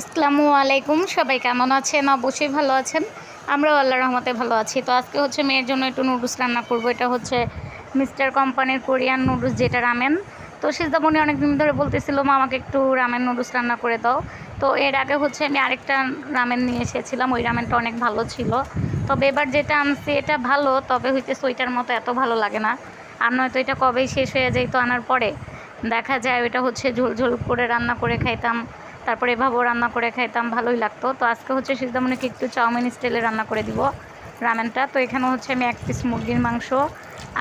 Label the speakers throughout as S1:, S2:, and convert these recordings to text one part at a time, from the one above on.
S1: আসসালামু আলাইকুম। সবাই কেমন আছেন? অবশ্যই ভালো আছেন। আমরাও আল্লাহ রহমতে ভালো আছি। তো আজকে হচ্ছে মেয়ের জন্য একটু নুডলস রান্না করব। এটা হচ্ছে মিস্টার কোম্পানির কোরিয়ান নুডলস যেটা রামেন তো সিজদামণি অনেক দিন ধরে বলতেছিল, মা, আমাকে একটু রামেন নুডলস রান্না করে দাও। তো এর আগে হচ্ছে আমি আরেকটা রামেন নিয়ে এসেছিলাম। ওই রামেনটা অনেক ভালো ছিল। তবে এবার যেটা আনছি, এটা ভালো। তবে হইতে ওইটার মতো এত ভালো লাগে না। আর নয়তো এটা কবেই শেষ হয়ে যাইতো আনার পরে। দেখা যায় ওইটা হচ্ছে ঝোল ঝোল করে রান্না করে খাইতাম। তারপরে এভাবেও রান্না করে খাইতাম, ভালোই লাগতো। তো আজকে হচ্ছে সিজদামণিকে একটু চাউমিন স্টাইলে রান্না করে দিব, রামেনটা। তো এখানে হচ্ছে আমি এক পিস মুরগির মাংস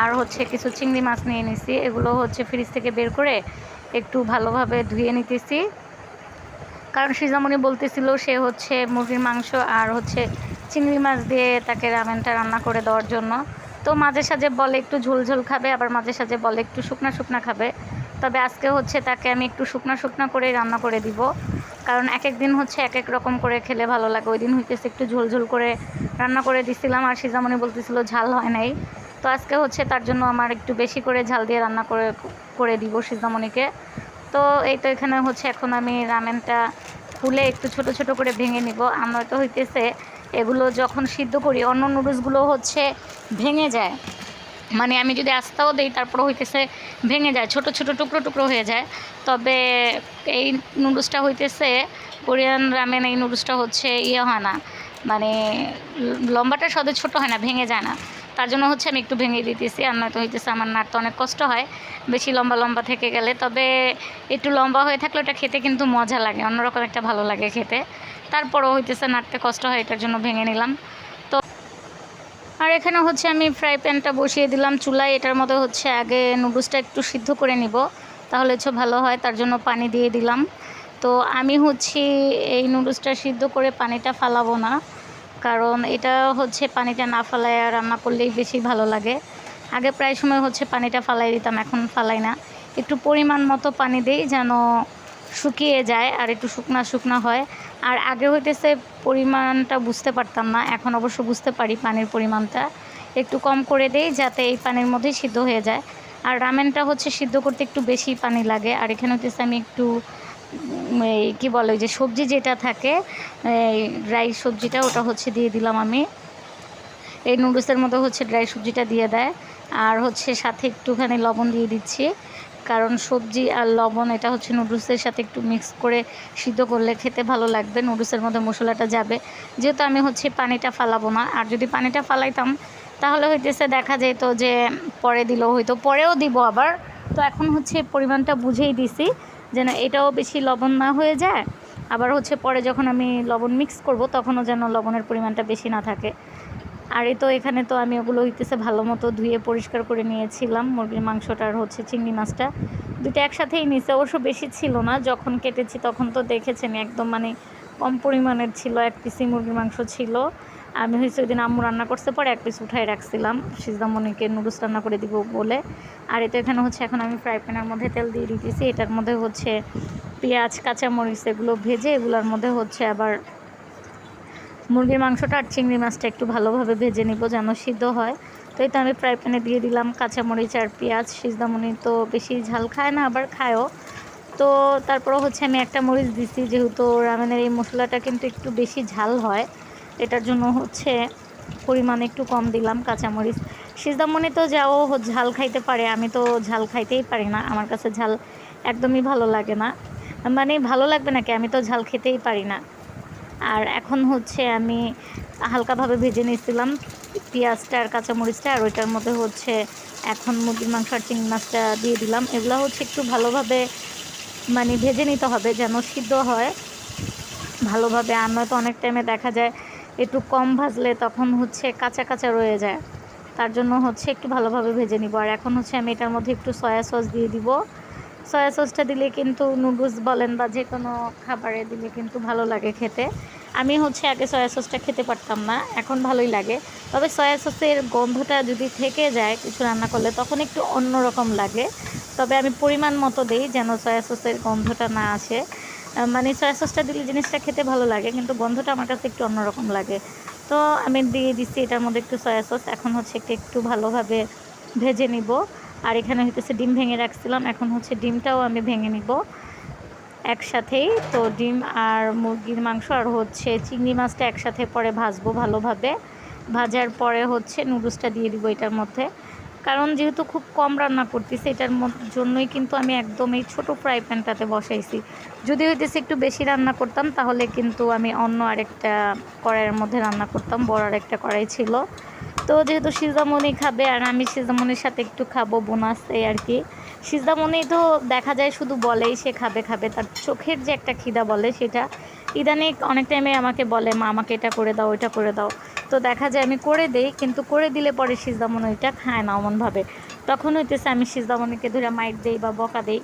S1: আর হচ্ছে কিছু চিংড়ি মাছ নিয়ে নিছি। এগুলো হচ্ছে ফ্রিজ থেকে বের করে একটু ভালোভাবে ধুয়ে নিতেছি। কারণ সিজামণি বলতেছিল সে হচ্ছে মুরগির মাংস আর হচ্ছে চিংড়ি মাছ দিয়ে তাকে রামেনটা রান্না করে দেওয়ার জন্য। তো মাঝে সাঝে বলে একটু ঝোল ঝোল খাবে, আবার মাঝে সাঝে বলে একটু শুকনা শুকনা খাবে। তবে আজকে হচ্ছে তাকে আমি একটু শুকনা শুকনা করে রান্না করে দিব। কারণ এক এক দিন হচ্ছে এক এক রকম করে খেলে ভালো লাগে। ওই দিন হইতেছে একটু ঝোল ঝোল করে রান্না করে দিছিলাম আর সিজামণি বলতেছিল ঝাল হয় নাই। তো আজকে হচ্ছে তার জন্য আমার একটু বেশি করে ঝাল দিয়ে রান্না করে করে দিব সিজামণিকে তো এই তো এখানে হচ্ছে এখন আমি রামেনটা খুলে একটু ছোট ছোট করে ভেঙে নিব। আমরা তো হইতেছে এগুলো যখন সিদ্ধ করি, অন্য নুডলসগুলো হচ্ছে ভেঙে যায়। মানে আমি যদি আস্তাও দিই, তারপর হইতেছে ভেঙে যায়, ছোট ছোট, টুকরো টুকরো হয়ে যায়। তবে এই নুডলসটা হইতেছে, কোরিয়ান রামেন এই নুডলসটা হচ্ছে ইয়ে হয় না মানে লম্বাটা সদে ছোট হয় না, ভেঙে যায় না। তার জন্য হচ্ছে আমি একটু ভেঙে দিতেছি, আর নয়তো হইতেছে আমার নাড়তে অনেক কষ্ট হয়, বেশি লম্বা লম্বা থেকে গেলে। তবে একটু লম্বা হয়ে থাকলে ওটা খেতে কিন্তু মজা লাগে, অন্যরকম একটা ভালো লাগে খেতে। তারপরও হইতেছে নাড়তে কষ্ট হয়, এটার জন্য ভেঙে নিলাম। আর এখানে হচ্ছে আমি ফ্রাই প্যানটা বসিয়ে দিলাম চুলায়। এটার মতো হচ্ছে আগে নুডলসটা একটু সিদ্ধ করে নিব, তাহলে হচ্ছে ভালো হয়, তার জন্য পানি দিয়ে দিলাম। তো আমি হচ্ছে এই নুডলসটা সিদ্ধ করে পানিটা ফালাবো না, কারণ এটা হচ্ছে পানিটা না ফালায় রান্না করলেই বেশি ভালো লাগে। আগে প্রায় সময় হচ্ছে পানিটা ফালাই দিতাম, এখন ফালাই না। একটু পরিমাণ মতো পানি দিই যেন শুকিয়ে যায় আর একটু শুকনা শুকনা হয়। আর আগে হইতেছে পরিমাণটা বুঝতে পারতাম না, এখন অবশ্য বুঝতে পারি পানির পরিমাণটা। একটু কম করে দেই যাতে এই পানির মধ্যেই সিদ্ধ হয়ে যায়। আর রামেনটা হচ্ছে সিদ্ধ করতে একটু বেশি পানি লাগে, আর এখানে হইতেছে আমি একটু এই কী বলে যে সবজি যেটা থাকে, এই ড্রাই সবজিটা ওটা হচ্ছে দিয়ে দিলাম আমি। এই নুডলসের মধ্যে হচ্ছে ড্রাই সবজিটা দিয়ে দেয়। আর হচ্ছে সাথে একটুখানি লবণ দিয়ে দিচ্ছি। কারণ সবজি আর লবণ, এটা হচ্ছে নুডলসের সাথে একটু মিক্স করে সিদ্ধ করলে খেতে ভালো লাগবে। নুডলসের মধ্যে মশলাটা যাবে। যেহেতু আমি হচ্ছে পানিটা ফালাবো না, আর যদি পানিটা ফালাইতাম, তাহলে হইতেছে দেখা যেত যে পরে দিলেও হয়তো পরেও দিব আবার। তো এখন হচ্ছে পরিমাণটা বুঝেই দিছি, যেন এটাও বেশি লবণ না হয়ে যায়। আবার হচ্ছে পরে যখন আমি লবণ মিক্স করব, তখনও যেন লবণের পরিমাণটা বেশি না থাকে। আর এই তো এখানে তো আমি ওগুলো হইতেছে ভালো মতো ধুয়ে পরিষ্কার করে নিয়েছিলাম। মুরগির মাংসটা আর হচ্ছে চিংড়ি মাছটা। দুটো একসাথেই নিচে অবশ্য বেশি ছিল না। যখন কেটেছি তখন তো দেখেছেন একদম মানে কম পরিমাণের ছিল, এক পিসি মুরগির মাংস ছিল। আমি হয়েছে ওই দিন আম্মু রান্না করতে পরে এক পিস উঠাই রাখছিলাম। সিজদামণিকে নুডলস রান্না করে দিব বলে। আর এটা এখানে হচ্ছে এখন আমি ফ্রাই প্যানের মধ্যে তেল দিয়ে দিতেছি। এটার মধ্যে হচ্ছে পেঁয়াজ, কাঁচামরিচ এগুলো ভেজে এগুলোর মধ্যে হচ্ছে আবার মুরগির মাংসটা আর চিংড়ি মাছটা একটু ভালোভাবে ভেজে নিব যেন সিদ্ধ হয়। তো এই তো আমি ফ্রাই প্যানে দিয়ে দিলাম কাঁচামরিচ আর পেঁয়াজ। সিজদামণি তো বেশি ঝাল খায় না, আবার খায়ও। তো তারপরে হচ্ছে আমি একটা মরিচ দিছি, যেহেতু রামেনের এই মশলাটা কিন্তু একটু বেশি ঝাল হয়। এটার জন্য হচ্ছে পরিমাণ একটু কম দিলাম কাঁচামরিচ। সিজদামণি তো যাও ঝাল খাইতে পারে, আমি তো ঝাল খাইতেই পারি না। আমার কাছে ঝাল একদমই ভালো লাগে না। মানে ভালো লাগবে নাকি? আমি তো ঝাল খেতেই পারি না। আর এখন হচ্ছে আমি হালকাভাবে ভেজে নিয়েছিলাম পেঁয়াজটা আর কাঁচামরিচটা, আর ওইটার মধ্যে হচ্ছে এখন মুরগির মাংস আর চিংড়ি মাছটা দিয়ে দিলাম। এগুলো হচ্ছে একটু ভালোভাবে মানে ভেজে নিতে হবে যেন সিদ্ধ হয়, ভালোভাবে। আর নয়তো অনেক টাইমে দেখা যায় একটু কম ভাজলে তখন হচ্ছে কাঁচা কাঁচা রয়ে যায়। তার জন্য হচ্ছে একটু ভালোভাবে ভেজে নিব। আর এখন হচ্ছে আমি এটার মধ্যে একটু সয়া সস দিয়ে দিব। সয়া সসটা দিলে কিন্তু নুডলস বলেন বা যে কোনো খাবারে দিলে কিন্তু ভালো লাগে খেতে। আমি হচ্ছে আগে সয়া সসটা খেতে পারতাম না, এখন ভালোই লাগে। তবে সয়া সসের গন্ধটা যদি থেকে যায় কিছু রান্না করলে, তখন একটু অন্যরকম লাগে। তবে আমি পরিমাণ মতো দিই যেন সয়া সসের গন্ধটা না আসে। মানে সয়া সসটা দিলে জিনিসটা খেতে ভালো লাগে, কিন্তু গন্ধটা আমার কাছে একটু অন্যরকম লাগে। তো আমি দিয়ে দিচ্ছি এটার মধ্যে একটু সয়া সস এখন হচ্ছে একটু একটু ভালোভাবে ভেজে নিব। আর এখানে হইতেছে ডিম ভেঙে রাখছিলাম, এখন হচ্ছে ডিমটাও আমি ভেঙে নিব। একসাথেই তো ডিম আর মুরগির মাংস আর হচ্ছে চিংড়ি মাছটা একসাথে পরে ভাজবো ভালোভাবে। ভাজার পরে হচ্ছে নুডলসটা দিয়ে দিব এটার মধ্যে। কারণ যেহেতু খুব কম রান্না করতেছি, এটার জন্যই কিন্তু আমি একদম এই ছোটো ফ্রাই প্যানটাতে বসাইছি। যদি হইতেছে একটু বেশি রান্না করতাম, তাহলে কিন্তু আমি অন্য আরেকটা কড়াইয়ের মধ্যে রান্না করতাম, বড় আরেকটা কড়াই ছিল। তো যেহেতু সিজামণি খাবে আর আমি সিজামণির সাথে একটু খাব বোনাস, এই আর কি। সিজামণি তো দেখা যায় শুধু বলেই সে খাবে খাবে। তার চোখের যে একটা খিদা বলে সেটা, ইদানিং অনেক টাইমে আমাকে বলে, মা, আমাকে এটা করে দাও, ওইটা করে দাও। তো দেখা যায় আমি করে দেই, কিন্তু করে দিলে পরে সিজামণি ওইটা খায় না অমনভাবে। তখন হইতেছে আমি সিজামণিকে ধরে মাইট দেই বা বকা দেই।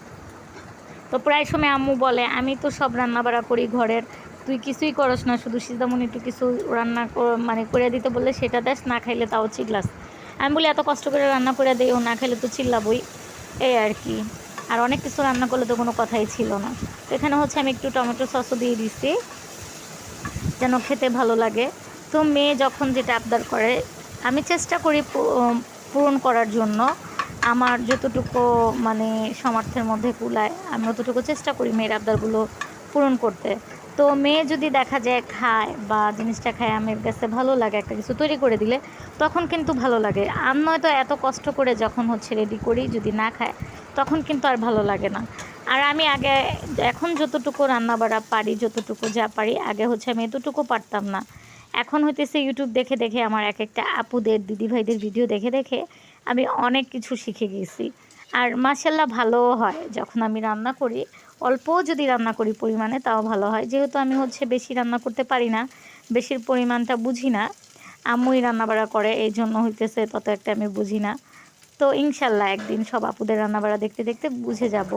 S1: তো প্রায় সময় আম্মু বলে, আমি তো সব রান্না বাড়া করি ঘরের, তুই কিছুই করস না, শুধু সিজামণি একটু কিছু রান্না মানে করে দিতে বললে সেটা দেশ না খাইলে তাও চিল্লাস। আমি বলি, এত কষ্ট করে রান্না করে দেই, ও না খাইলে তো চিল্লাবই। এই আর কি। আর অনেক কিছু রান্না করলে তো কোনো কথাই ছিল না। তো এখানে হচ্ছে আমি একটু টমেটো সসও দিয়ে দিছি, যেন খেতে ভালো লাগে। তো মেয়ে যখন যেটা আবদার করে, আমি চেষ্টা করি পূরণ করার জন্য। আমার যতটুকু মানে সামর্থ্যের মধ্যে কুলায়, আমি অতটুকু চেষ্টা করি মেয়ের আবদারগুলো পূরণ করতে। তো মেয়ে যদি দেখা যায় খায় বা জিনিসটা খায়, আমের কাছে ভালো লাগে, একটা কিছু তৈরি করে দিলে, তখন কিন্তু ভালো লাগে। আর নয়তো এত কষ্ট করে যখন হচ্ছে রেডি করি, যদি না খায়, তখন কিন্তু আর ভালো লাগে না। আর আমি আগে, এখন যতটুকু রান্না বাড়া পারি, যতটুকু যা পারি, আগে হচ্ছে আমি এতটুকু পারতাম না। এখন হইতেছে ইউটিউব দেখে দেখে, আমার এক একটা আপুদের, দিদিভাইদের ভিডিও দেখে দেখে আমি অনেক কিছু শিখে গেছি। আর মাসাল্লাহ ভালোও হয় যখন আমি রান্না করি। অল্পও যদি রান্না করি পরিমাণে তাও ভালো হয়। যেহেতু আমি হচ্ছে বেশি রান্না করতে পারি না, বেশির পরিমাণটা বুঝি না। আম্মুই রান্নাবাড়া করে এই জন্য হইতেছে তত একটা আমি বুঝি না। তো ইনশাল্লাহ একদিন সব আপুদের রান্নাবাড়া দেখতে দেখতে বুঝে যাব।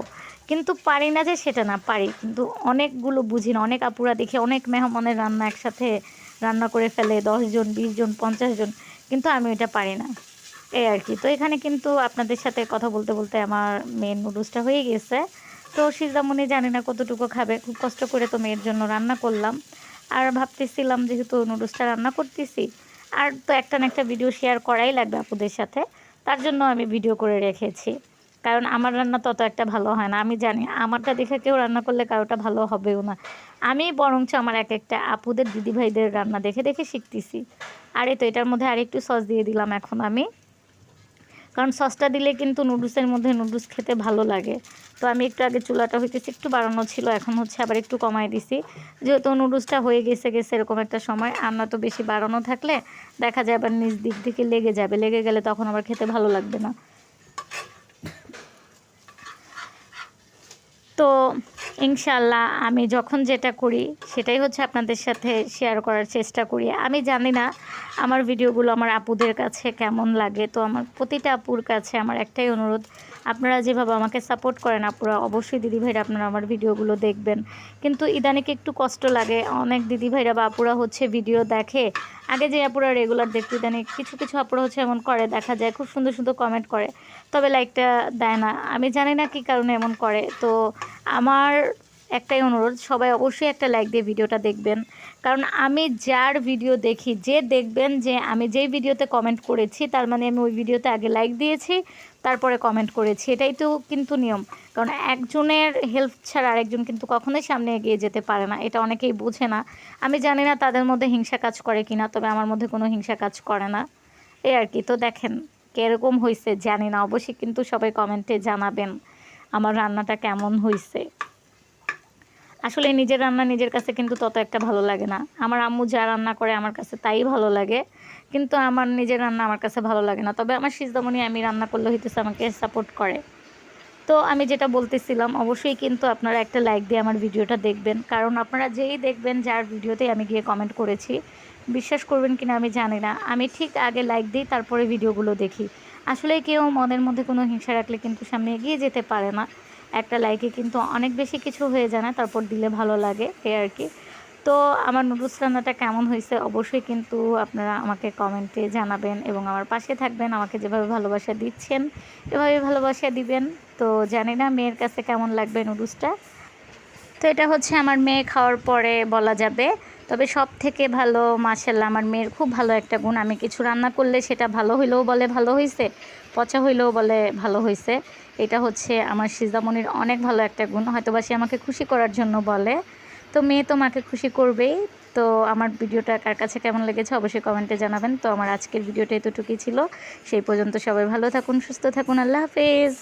S1: কিন্তু পারি না যে সেটা না পারি। কিন্তু অনেকগুলো বুঝি না। অনেক আপুরা দেখে অনেক মেহমানের রান্না একসাথে রান্না করে ফেলে দশজন বিশ জন, পঞ্চাশ জন। কিন্তু আমি এটা পারি না। এই আর কি। তো এখানে কিন্তু আপনাদের সাথে কথা বলতে বলতে আমার মেয়ের নুডলসটা হয়ে গেছে। তো সিজামনি জানি না কতটুকু খাবে, খুব কষ্ট করে তো মেয়ের জন্য রান্না করলাম। আর ভাবতেছিলাম যেহেতু নুডলসটা রান্না করতেছি, আর তো একটা না একটা ভিডিও শেয়ার করাই লাগবে আপুদের সাথে। তার জন্য আমি ভিডিও করে রেখেছি। কারণ আমার রান্না তত একটা ভালো হয় না। আমি জানি আমারটা দেখে কেউ রান্না করলে কারোটা ভালো হবেও না। আমি বরঞ্চ আমার এক একটা আপুদের, দিদিভাইদের রান্না দেখে দেখে শিখতেছি। আর তো এটার মধ্যে আরেকটু সস দিয়ে দিলাম এখন আমি। কারণ সসটা দিলে কিন্তু নুডলসের মধ্যে নুডলস খেতে ভালো লাগে। তো আমি একটু আগে চুলাটা হইতেছে একটু বাড়ানো ছিল, এখন হচ্ছে আবার একটু কমাই দিছি। যেহেতু নুডলসটা হয়ে গেছে গেছে এরকম একটা সময় আর তো বেশি বাড়ানো থাকলে দেখা যায় আবার নিজ দিক থেকে লেগে যাবে। লেগে গেলে তখন আবার খেতে ভালো লাগবে না। তো ইনশাল্লাহ আমি যখন যেটা করি, সেটাই হচ্ছে আপনাদের সাথে শেয়ার করার চেষ্টা করি। আমি জানি না আমার ভিডিওগুলো আমার আপুদের কাছে কেমন লাগে, তো আমার প্রতিটা আপুর কাছে আমার একটাই অনুরোধ, আপনারা যেভাবে আমাকে সাপোর্ট করেন আপুরা, অবশ্যই দিদিভাইরা আপনারা আমার ভিডিওগুলো দেখবেন। কিন্তু ইদানিকে একটু কষ্ট লাগে, অনেক দিদিভাইরা বা আপুরা হচ্ছে ভিডিও দেখে, আগে যে আপুরা রেগুলার দেখতে, ইদানি কিছু কিছু আপুরা হচ্ছে এমন করে, দেখা যায় খুব সুন্দর সুন্দর কমেন্ট করে। তবে লাইকটা দেয় না। আমি জানি না কী কারণে এমন করে। তো আমার একটাই অনুরোধ, সবাই অবশ্যই একটা লাইক দিয়ে ভিডিওটা দেখবেন। কারণ আমি যার ভিডিও দেখি, যে দেখবেন যে আমি যেই ভিডিওতে কমেন্ট করেছি, তার মানে আমি ওই ভিডিওতে আগে লাইক দিয়েছি, তারপরে কমেন্ট করেছি। এটাই তো কিন্তু নিয়ম। কারণ একজনের হেল্প ছাড়া আরেকজন কিন্তু কখনোই সামনে এগিয়ে যেতে পারে না। এটা অনেকেই বুঝে না। আমি জানি না তাদের মধ্যে হিংসা কাজ করে কিনা, তবে আমার মধ্যে কোনো হিংসা কাজ করে না। এই আর কি। তো দেখেন। কীরকম হয়েছে জানি না, অবশ্যই কিন্তু সবাই কমেন্টে জানাবেন আমার রান্নাটা কেমন হয়েছে আসলে নিজের রান্না নিজের কাছে কিন্তু তত একটা ভালো লাগে না। আমার আম্মু যা রান্না করে আমার কাছে তাই ভালো লাগে, কিন্তু আমার নিজের রান্না আমার কাছে ভালো লাগে না। তবে আমার সিজদামণি আমি রান্না করলে হইতেছে আমাকে সাপোর্ট করে। তো আমি যেটা বলতেছিলাম, অবশ্যই কিন্তু আপনারা একটা লাইক দিয়ে আমার ভিডিওটা দেখবেন। কারণ আপনারা যেই দেখবেন যার ভিডিওতে আমি গিয়ে কমেন্ট করেছি, বিশ্বাস করবেন কিনা আমি জানি না। আমি ঠিক আগে লাইক দিই, তারপরে ভিডিওগুলো দেখি। আসলে কেউ মনের মধ্যে কোনো হিংসা রাখলে কিন্তু সামনে এগিয়ে যেতে পারে না। একটা লাইকে কিন্তু অনেক বেশি কিছু হয়ে যায় না, তারপর দিলে ভালো লাগে এ আর কি। তো আমার নুডলস রান্নাটা কেমন হয়েছে অবশ্যই কিন্তু আপনারা আমাকে কমেন্টে জানাবেন এবং আমার পাশে থাকবেন, আমাকে যেভাবে ভালোবাসা দিচ্ছেন, এভাবে ভালোবাসা দিবেন। তো জানি না মেয়ের কাছে কেমন লাগবে নুডলসটা তো এটা হচ্ছে আমার মেয়ে খাওয়ার পরে বলা যাবে। তবে সব থেকে ভালো মাসাল্লাহ আমার মেয়ের খুব ভালো একটা গুণ। আমি কিছু রান্না করলে সেটা ভালো হইলেও বলে ভালো হয়েছে পচা হইলেও বলে ভালো হয়েছে এটা হচ্ছে আমার সিজামনির অনেক ভালো একটা গুণ। হয়তো বা সে আমাকে খুশি করার জন্য বলে। তো মেয়ে তো মাকে খুশি করবেই। তো আমার ভিডিওটা কার কাছে কেমন লেগেছে অবশ্যই কমেন্টে জানাবেন। তো আমার আজকের ভিডিওটা এতটুকুই ছিল। সেই পর্যন্ত সবাই ভালো থাকুন, সুস্থ থাকুন। আল্লাহ হাফেজ।